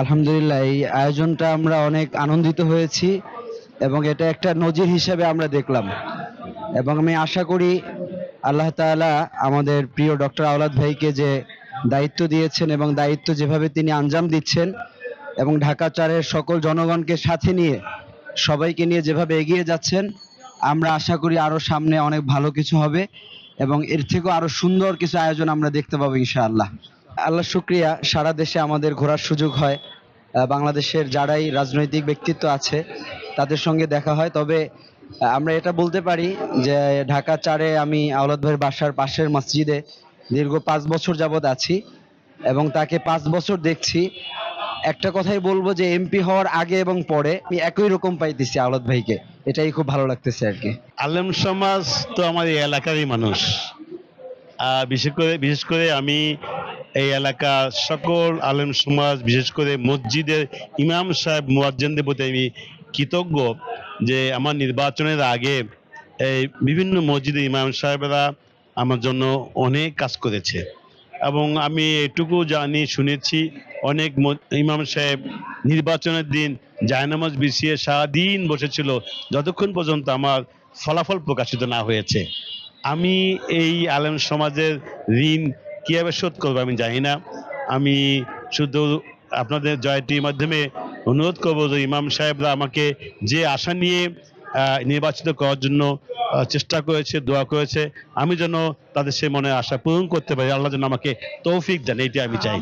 আলহামদুলিল্লাহ, এই আয়োজনটা আমরা অনেক আনন্দিত হয়েছি এবং এটা একটা নজির হিসেবে আমরা দেখলাম। এবং আমি আশা করি আল্লাহ তাআলা আমাদের প্রিয় ডক্টর আওলাদ ভাইকে যে দায়িত্ব দিয়েছেন এবং দায়িত্ব যেভাবে তিনি আঞ্জাম দিচ্ছেন এবং ঢাকা চারের সকল জনগণকে সাথে নিয়ে সবাইকে নিয়ে যেভাবে এগিয়ে যাচ্ছেন, আমরা আশা করি আরও সামনে অনেক ভালো কিছু হবে এবং এর থেকেও আরও সুন্দর কিছু আয়োজন আমরা দেখতে পাবো ইনশাআল্লাহ। আল্লাহ শুক্রিয়া, সারা দেশে আমাদের ঘোরার সুযোগ হয়। বাংলাদেশের যারাই রাজনৈতিক ব্যক্তিত্ব আছে, তাদের সঙ্গে দেখা হয়। তবে আমরা এটা বলতে পারি যে ঢাকা চারে আমি আওলাদ ভাইয়ের বাসার পাশের মসজিদে দীর্ঘ পাঁচ বছর যাবৎ আছি এবং তাকে পাঁচ বছর দেখছি। একটা কথাই বলব যে এমপি হওয়ার আগে এবং পরে আমি একই রকম পাইতেছি আওলাদ ভাইকে। এটাই খুব ভালো লাগতেছে আর কি। আলেম সমাজ তো আমার এই এলাকারই মানুষ। বিশেষ করে বিশেষ করে আমি এই এলাকার সকল আলেম সমাজ, বিশেষ করে মসজিদের ইমাম সাহেব মুয়াজ্জেনদের প্রতি আমি কৃতজ্ঞ যে আমার নির্বাচনের আগে এই বিভিন্ন মসজিদের ইমাম সাহেবরা আমার জন্য অনেক কাজ করেছে। এবং আমি এটুকু জানি, শুনেছি, অনেক ইমাম সাহেব নির্বাচনের দিন জায়নামাজ বিছিয়ে সারাদিন বসেছিল, যতক্ষণ পর্যন্ত আমার ফলাফল প্রকাশিত না হয়েছে। আমি এই আলেম সমাজের ঋণ কীভাবে শোধ করব আমি জানি না। আমি শুধু আপনাদের জয়টির মাধ্যমে অনুরোধ করব যে ইমাম সাহেবরা আমাকে যে আশা নিয়ে নির্বাচিত করার জন্য চেষ্টা করেছে, দোয়া করেছে, আমি যেন তাদের সে মনে আশা পূরণ করতে পারি। আল্লাহ যেন আমাকে তৌফিক দেন এটি আমি চাই।